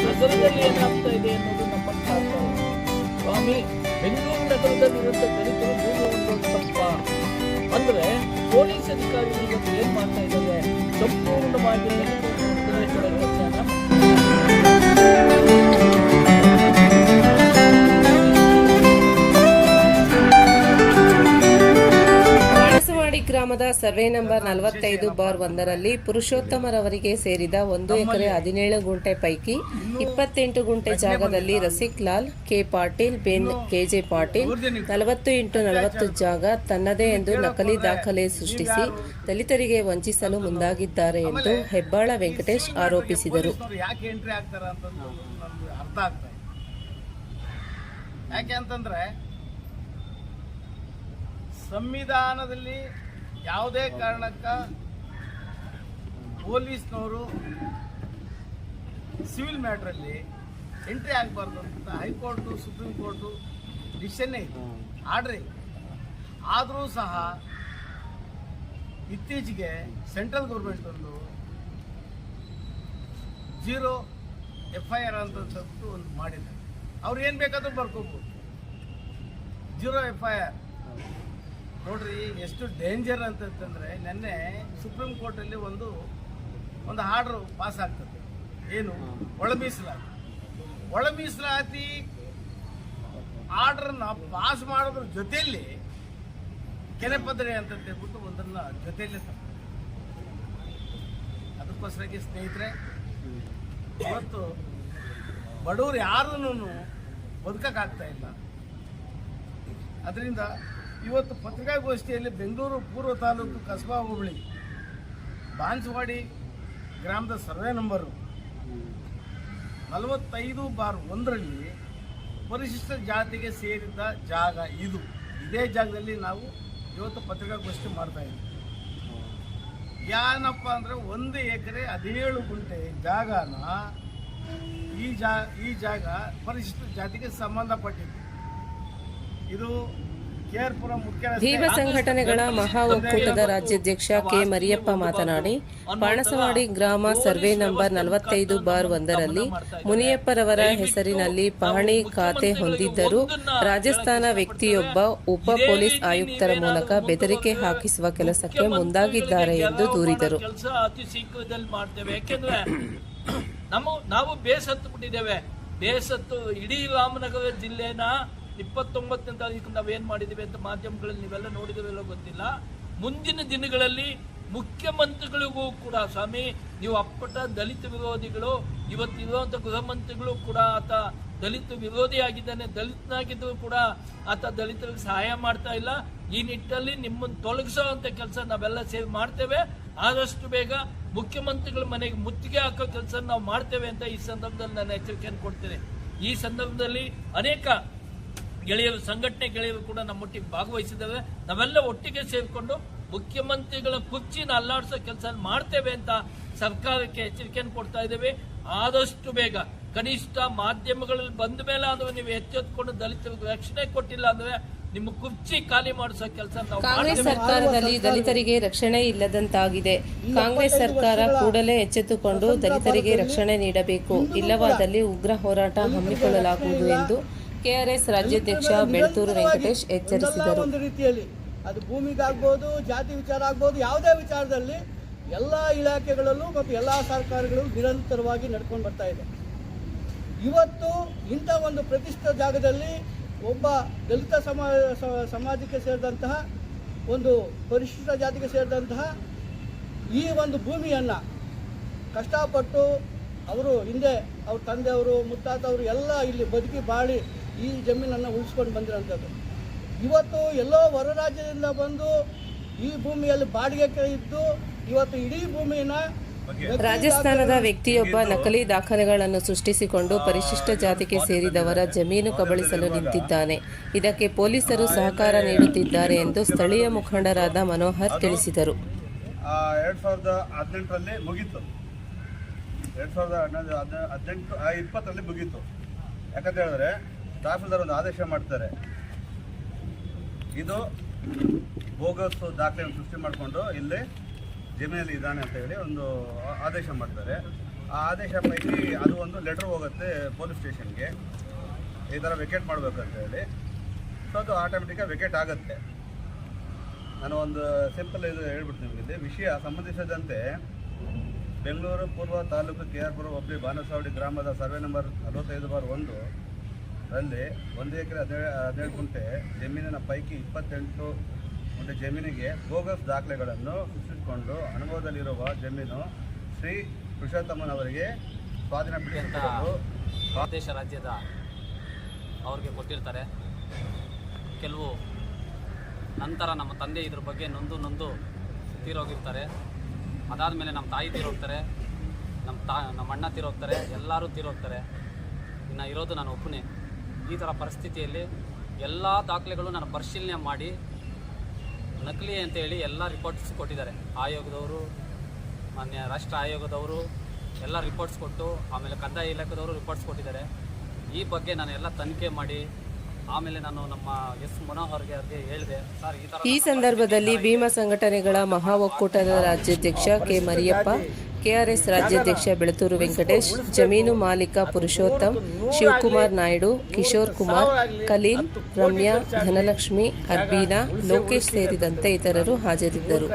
ನಗರದಲ್ಲಿ ಏನಾಗ್ತಾ ಇದೆ ಅನ್ನೋದು ನಮ್ಮ ಸ್ವಾಮಿ, ಬೆಂಗಳೂರು ನಗರದಲ್ಲಿರುವಂಥ ದಲಿತರು ಭೂಮಿ ತಪ್ಪ. ಅಂದ್ರೆ ಪೊಲೀಸ್ ಅಧಿಕಾರಿಗಳು ಏನು ಮಾಡ್ತಾ ಇದ್ದಾರೆ? ಸಂಪೂರ್ಣವಾಗಿ ಗ್ರಾಮದ ಸರ್ವೆ ನಂಬರ್ ನಲವತ್ತೈದು ಬಾರ್ ಒಂದರಲ್ಲಿ ಪುರುಷೋತ್ತಮರವರಿಗೆ ಸೇರಿದ ಒಂದು ಎಕರೆ ಹದಿನೇಳು ಗುಂಟೆ ಪೈಕಿ ಇಪ್ಪತ್ತೆಂಟು ಗುಂಟೆ ಜಾಗದಲ್ಲಿ ರಸಿಕ್ ಲಾಲ್, ಕೆ ಪಾಟೀಲ್, ಬೆನ್ ಕೆಜೆ ಪಾಟೀಲ್, ನಲವತ್ತು ಇಂಟು ನಲವತ್ತು ಜಾಗ ತನ್ನದೇ ಎಂದು ನಕಲಿ ದಾಖಲೆ ಸೃಷ್ಟಿಸಿ ದಲಿತರಿಗೆ ವಂಚಿಸಲು ಮುಂದಾಗಿದ್ದಾರೆ ಎಂದು ಹೆಬ್ಬಾಳ ವೆಂಕಟೇಶ್ ಆರೋಪಿಸಿದರು. ಯಾಕೆ ಅಂತಂದ್ರೆ ಸಂವಿಧಾನದಲ್ಲಿ ಯಾವುದೇ ಕಾರಣಕ್ಕ ಪೊಲೀಸ್ನವರು ಸಿವಿಲ್ ಮ್ಯಾಟ್ರಲ್ಲಿ ಎಂಟ್ರಿ ಆಗಬಾರ್ದು ಅಂತ ಹೈಕೋರ್ಟು, ಸುಪ್ರೀಂ ಕೋರ್ಟು ಡಿಸಿಷನ್ನೇ ಇದೆ ಆರ್ಡ್ರಿ ಆದರೂ ಸಹ ಇತ್ತೀಚೆಗೆ ಸೆಂಟ್ರಲ್ ಗೌರ್ಮೆಂಟ್ ಒಂದು ಜೀರೋ ಎಫ್ ಐ ಆರ್ ಅಂತಂದು ಒಂದು ಮಾಡಿದ್ದಾರೆ. ಅವ್ರು ಏನು ಬೇಕಾದರೂ ಬರ್ಕೋಬೋದು. ಜೀರೋ ಎಫ್ ಐ ಆರ್ ನೋಡ್ರಿ ಎಷ್ಟು ಡೇಂಜರ್ ಅಂತಂದ್ರೆ ನಿನ್ನೆ ಸುಪ್ರೀಂ ಕೋರ್ಟಲ್ಲಿ ಒಂದು ಒಂದು ಆರ್ಡ್ರು ಪಾಸ್ ಆಗ್ತದೆ. ಏನು? ಒಳ ಮೀಸಲಾತಿ. ಒಳ ಮೀಸಲಾತಿ ಆರ್ಡ್ರನ್ನ ಪಾಸ್ ಮಾಡೋದ್ರ ಜೊತೆಯಲ್ಲಿ ಕೆನೆಪದ್ರೆ ಅಂತ ಹೇಳ್ಬಿಟ್ಟು ಒಂದನ್ನ ಜೊತೆಯಲ್ಲಿ ತಪ್ಪು ಅದಕ್ಕೋಸ್ಕರಕ್ಕೆ ಸ್ನೇಹಿತರೆ ಇವತ್ತು ಬಡವರು ಯಾರನ್ನೂ ಬದುಕಕ್ಕಾಗ್ತಾ ಇಲ್ಲ. ಅದರಿಂದ ಇವತ್ತು ಪತ್ರಿಕಾಗೋಷ್ಠಿಯಲ್ಲಿ ಬೆಂಗಳೂರು ಪೂರ್ವ ತಾಲೂಕು ಕಸಬಾ ಹೋಬಳಿ, ಬಾನ್ಸವಾಡಿ ಗ್ರಾಮದ ಸರ್ವೆ ನಂಬರು. ನಲವತ್ತೈದು ಬಾರ್ ಒಂದರಲ್ಲಿ ಪರಿಶಿಷ್ಟ ಜಾತಿಗೆ ಸೇರಿದ ಜಾಗ ಇದು. ಇದೇ ಜಾಗದಲ್ಲಿ ನಾವು ಇವತ್ತು ಪತ್ರಿಕಾಗೋಷ್ಠಿ ಮಾಡ್ತಾ ಇದ್ದೀವಿ ಏನಪ್ಪ ಅಂದರೆ ಒಂದು ಎಕರೆ ಹದಿನೇಳು ಗುಂಟೆ ಜಾಗನ ಈ ಜಾ, ಈ ಜಾಗ ಪರಿಶಿಷ್ಟ ಜಾತಿಗೆ ಸಂಬಂಧಪಟ್ಟಿದೆ ಇದು ಭೀಮ ಸಂಘಟನೆಗಳ ಮಹಾ ಒಕ್ಕೂಟದ ರಾಜ್ಯಾಧ್ಯಕ್ಷ ಕೆ ಮರಿಯಪ್ಪ ಮಾತನಾಡಿ ಪಾಣಸವಾಡಿ ಗ್ರಾಮ ಸರ್ವೆ ನಂಬರ್ ನಲವತ್ತೈದು ಬಾರ್ ಒಂದರಲ್ಲಿ ಮುನಿಯಪ್ಪರವರ ಹೆಸರಿನಲ್ಲಿ ಪಹಣಿ ಖಾತೆ ಹೊಂದಿದ್ದರೂ ರಾಜಸ್ಥಾನ ವ್ಯಕ್ತಿಯೊಬ್ಬ ಉಪ ಪೊಲೀಸ್ ಆಯುಕ್ತರ ಮೂಲಕ ಬೆದರಿಕೆ ಹಾಕಿಸುವ ಕೆಲಸಕ್ಕೆ ಮುಂದಾಗಿದ್ದಾರೆ ಎಂದು ದೂರಿದರು. ನಾವು ಬೇಸತ್ತು ಬಿಟ್ಟಿದ್ದೇವೆ. ಬೇಸತ್ತು ಇಡೀ ರಾಮನಗರ ಜಿಲ್ಲೆನ ಇಪ್ಪತ್ತೊಂಬತ್ತನೇ ತಾರೀಕು ನಾವೇನು ಮಾಡಿದ್ದೀವಿ ಅಂತ ಮಾಧ್ಯಮಗಳಲ್ಲಿ ನೀವೆಲ್ಲ ನೋಡಿದಿವೆಲ್ಲ ಗೊತ್ತಿಲ್ಲ. ಮುಂದಿನ ದಿನಗಳಲ್ಲಿ ಮುಖ್ಯಮಂತ್ರಿಗಳಿಗೂ ಕೂಡ ಸ್ವಾಮಿ, ನೀವು ಅಪ್ಪಟ ದಲಿತ ವಿರೋಧಿಗಳು ಇವತ್ತಿರುವಂಥ ಗೃಹ ಮಂತ್ರಿಗಳು ಕೂಡ ಆತ ದಲಿತ ವಿರೋಧಿಯಾಗಿದ್ದಾನೆ ದಲಿತನಾಗಿದ್ದರೂ ಕೂಡ ಆತ ದಲಿತರಿಗೆ ಸಹಾಯ ಮಾಡ್ತಾ ಇಲ್ಲ. ಈ ನಿಟ್ಟಲ್ಲಿ ನಿಮ್ಮನ್ನು ತೊಲಗಿಸೋವಂಥ ಕೆಲಸ ನಾವೆಲ್ಲ ಸೇವೆ ಮಾಡ್ತೇವೆ. ಆದಷ್ಟು ಬೇಗ ಮುಖ್ಯಮಂತ್ರಿಗಳ ಮನೆಗೆ ಮುತ್ತಿಗೆ ಹಾಕೋ ಕೆಲಸ ನಾವು ಮಾಡ್ತೇವೆ ಅಂತ ಈ ಸಂದರ್ಭದಲ್ಲಿ ನಾನು ಎಚ್ಚರಿಕೆಯನ್ನು ಕೊಡ್ತೇನೆ. ಈ ಸಂದರ್ಭದಲ್ಲಿ ಅನೇಕ ಗೆಳೆಯರು ಸಂಘಟನೆ ಗೆಳೆಯರು ಕೂಡ ನಮ್ಮೊಟ್ಟಿಗೆ ಭಾಗವಹಿಸಿದ್ದಾವೆ. ನಾವೆಲ್ಲ ಒಟ್ಟಿಗೆ ಸೇರಿಕೊಂಡು ಮುಖ್ಯಮಂತ್ರಿಗಳ ಕುರ್ಚಿನ ಅಲ್ಲಾಡಿಸೋ ಕೆಲಸ ಮಾಡ್ತೇವೆ ಅಂತ ಸರ್ಕಾರಕ್ಕೆ ಎಚ್ಚರಿಕೆಯನ್ನು ಕೊಡ್ತಾ ಇದ್ದೇವೆ. ಆದಷ್ಟು ಬೇಗ ಕನಿಷ್ಠ ಮಾಧ್ಯಮಗಳಲ್ಲಿ ಬಂದ ಮೇಲೆ ಆದರೂ ನೀವು ಎಚ್ಚೆತ್ಕೊಂಡು ದಲಿತರಿಗೆ ರಕ್ಷಣೆ ಕೊಟ್ಟಿಲ್ಲ ಅಂದ್ರೆ ನಿಮ್ಮ ಕುರ್ಚಿ ಖಾಲಿ ಮಾಡಿಸೋ ಕೆಲಸ ನಾವು ಕಾಂಗ್ರೆಸ್ ಸರ್ಕಾರದಲ್ಲಿ ದಲಿತರಿಗೆ ರಕ್ಷಣೆ ಇಲ್ಲದಂತಾಗಿದೆ. ಕಾಂಗ್ರೆಸ್ ಸರ್ಕಾರ ಕೂಡಲೇ ಎಚ್ಚೆತ್ತುಕೊಂಡು ದಲಿತರಿಗೆ ರಕ್ಷಣೆ ನೀಡಬೇಕು. ಇಲ್ಲವಾದಲ್ಲಿ ಉಗ್ರ ಹೋರಾಟ ಹಮ್ಮಿಕೊಳ್ಳಲಾಗುವುದು ಎಂದು ಕೆಆರ್ಎಸ್ ರಾಜ್ಯಾಧ್ಯಕ್ಷ ಬೆಳ್ತೂರು ವೆಂಕಟೇಶ್ ಎಚ್ಚರಿಸಿದರು. ಒಂದು ರೀತಿಯಲ್ಲಿ ಅದು ಭೂಮಿಗಾಗ್ಬೋದು, ಜಾತಿ ವಿಚಾರ ಆಗ್ಬೋದು, ಯಾವುದೇ ವಿಚಾರದಲ್ಲಿ ಎಲ್ಲ ಇಲಾಖೆಗಳಲ್ಲೂ ಮತ್ತು ಎಲ್ಲ ಸರ್ಕಾರಗಳು ನಿರಂತರವಾಗಿ ನಡ್ಕೊಂಡು ಬರ್ತಾ ಇದೆ. ಇವತ್ತು ಇಂಥ ಒಂದು ಪ್ರತಿಷ್ಠಿತ ಜಾಗದಲ್ಲಿ ಒಬ್ಬ ದಲಿತ ಸಮಾಜ ಸಮಾಜಕ್ಕೆ ಸೇರಿದಂತಹ, ಒಂದು ಪರಿಶಿಷ್ಟ ಜಾತಿಗೆ ಸೇರಿದಂತಹ ಈ ಒಂದು ಭೂಮಿಯನ್ನು ಕಷ್ಟಪಟ್ಟು ಅವರು ಹಿಂದೆ, ಅವ್ರ ತಂದೆಯವರು, ಮುತ್ತಾತವರು ಎಲ್ಲ ಇಲ್ಲಿ ಬದುಕಿ ಬಾಳಿ ಈ ಜಮೀನನ್ನು ಉಳಿಸ್ಕೊಂಡು ಬಂದಿರೋಂಥದ್ದು. ಇವತ್ತು ಎಲ್ಲೋ ಹೊರ ರಾಜ್ಯದಿಂದ ಬಂದು ಈ ಭೂಮಿಯಲ್ಲಿ ಬಾಡಿಗೆ ಇದ್ದು ಇವತ್ತು ಇಡೀ ಭೂಮಿನ ರಾಜಸ್ಥಾನದ ವ್ಯಕ್ತಿಯೊಬ್ಬ ನಕಲಿ ದಾಖಲೆಗಳನ್ನು ಸೃಷ್ಟಿಸಿಕೊಂಡು ಪರಿಶಿಷ್ಟ ಜಾತಿಗೆ ಸೇರಿದವರ ಜಮೀನು ಕಬಳಿಸಲು ನಿಂತಿದ್ದಾನೆ. ಇದಕ್ಕೆ ಪೊಲೀಸರು ಸಹಕಾರ ನೀಡುತ್ತಿದ್ದಾರೆ ಎಂದು ಸ್ಥಳೀಯ ಮುಖಂಡರಾದ ಮನೋಹರ್ ತಿಳಿಸಿದರು. ಎರಡು ಸಾವಿರದ ಹದಿನೆಂಟರಲ್ಲಿ ಮುಗೀತು. ಎರಡು ಸಾವಿರದ ಹದಿನೆಂಟು ಇಪ್ಪತ್ತರಲ್ಲಿ ಮುಗೀತು. ಯಾಕಂತ ಹೇಳಿದ್ರೆ ತಹಸೀಲ್ದಾರ್ ಒಂದು ಆದೇಶ ಮಾಡ್ತಾರೆ. ಇದು ಬೋಗಸ್ ದಾಖಲೆಯನ್ನು ಸೃಷ್ಟಿ ಮಾಡಿಕೊಂಡು ಇಲ್ಲಿ ಜಮೀನಲ್ಲಿ ಇದ್ದಾನೆ ಅಂತ ಹೇಳಿ ಒಂದು ಆದೇಶ ಮಾಡ್ತಾರೆ. ಆ ಆದೇಶ ಪೈಕಿ ಅದು ಒಂದು ಲೆಟರ್ ಹೋಗುತ್ತೆ ಪೊಲೀಸ್ ಸ್ಟೇಷನ್ಗೆ ಈ ಥರ ವೆಕೇಟ್ ಮಾಡಬೇಕಂತ ಹೇಳಿ. ಸೊ ಅದು ಆಟೋಮೆಟಿಕಾಗಿ ವೆಕೇಟ್ ಆಗುತ್ತೆ. ನಾನು ಒಂದು ಸಿಂಪಲ್ ಇದು ಹೇಳ್ಬಿಡ್ತೀನಿ ನಿಮಗೆ. ವಿಷಯ ಸಂಬಂಧಿಸಿದಂತೆ ಬೆಂಗಳೂರು ಪೂರ್ವ ತಾಲೂಕು ಕೆ ಆರ್ ಪುರ ಹೋಬಳಿ ಬಾನಸವಾಡಿ ಗ್ರಾಮದ ಸರ್ವೆ ನಂಬರ್ ನಲವತ್ತೈದು ಬಾರ್ ಒಂದು ರಲ್ಲಿ ಒಂದು ಎಕರೆ ಹದಿನೇಳು ಹದಿನೇಳು ಗುಂಟೆ ಜಮೀನಿನ ಪೈಕಿ ಇಪ್ಪತ್ತೆಂಟು ಗುಂಟೆ ಜಮೀನಿಗೆ ಬೋಗಸ್ ದಾಖಲೆಗಳನ್ನು ಸೃಷ್ಟಿಸಿಕೊಂಡು ಅನುಭವದಲ್ಲಿರುವ ಜಮೀನು ಶ್ರೀ ಪುರುಷೋತ್ತಮನವರಿಗೆ ಸ್ವಾಧೀನ ಪಡೆಯಂತಹ ರಾಜ್ಯದ ಅವ್ರಿಗೆ ಕೊಟ್ಟಿರ್ತಾರೆ ಕೆಲವು ನಂತರ ನಮ್ಮ ತಂದೆ ಇದ್ರ ಬಗ್ಗೆ ನೊಂದು ನೊಂದು ತೀರೋಗಿರ್ತಾರೆ. ಅದಾದಮೇಲೆ ನಮ್ಮ ತಾಯಿ ತೀರೋಗ್ತಾರೆ, ನಮ್ಮ ತಾ, ನಮ್ಮ ಅಣ್ಣ ತೀರೋಗ್ತಾರೆ, ಎಲ್ಲರೂ ತೀರೋಗ್ತಾರೆ. ಇನ್ನು ಇರೋದು ನಾನು ಒಬ್ಬನೇ. ಈ ಥರ ಪರಿಸ್ಥಿತಿಯಲ್ಲಿ ಎಲ್ಲ ದಾಖಲೆಗಳು ನಾನು ಪರಿಶೀಲನೆ ಮಾಡಿ ನಕಲಿ ಅಂತೇಳಿ ಎಲ್ಲ ರಿಪೋರ್ಟ್ಸ್ ಕೊಟ್ಟಿದ್ದಾರೆ. ಆಯೋಗದವರು ಮಾನ್ಯ ರಾಷ್ಟ್ರ ಆಯೋಗದವರು ಎಲ್ಲ ರಿಪೋರ್ಟ್ಸ್ ಕೊಟ್ಟು ಆಮೇಲೆ ಕಂದಾಯ ಇಲಾಖೆದವರು ರಿಪೋರ್ಟ್ಸ್ ಕೊಟ್ಟಿದ್ದಾರೆ. ಈ ಬಗ್ಗೆ ನಾನು ಎಲ್ಲ ತನಿಖೆ ಮಾಡಿ ಆಮೇಲೆ ನಾನು ನಮ್ಮ ಎಸ್ ಮನೋಹರ್ಗೆ ಅವ್ರಿಗೆ ಹೇಳಿದೆ. ಸರ್ ಈ ಈ ಸಂದರ್ಭದಲ್ಲಿ ಭೀಮಾ ಸಂಘಟನೆಗಳ ಮಹಾ ಒಕ್ಕೂಟದ ರಾಜ್ಯಾಧ್ಯಕ್ಷ ಕೆ ಮರಿಯಪ್ಪ ಕೆಆರ್ಎಸ್ ರಾಜ್ಯಾಧ್ಯಕ್ಷ ಬೆಳತೂರು ವೆಂಕಟೇಶ್, ಜಮೀನು ಮಾಲೀಕ ಪುರುಷೋತ್ತಮ್, ಶಿವಕುಮಾರ್ ನಾಯ್ಡು, ಕಿಶೋರ್ ಕುಮಾರ್ ಕಲೀಲ್ ರಮ್ಯಾ, ಧನಲಕ್ಷ್ಮಿ, ಅರ್ಬೀನಾ, ಲೋಕೇಶ್ ಸೇರಿದಂತೆ ಇತರರು ಹಾಜರಿದ್ದರು.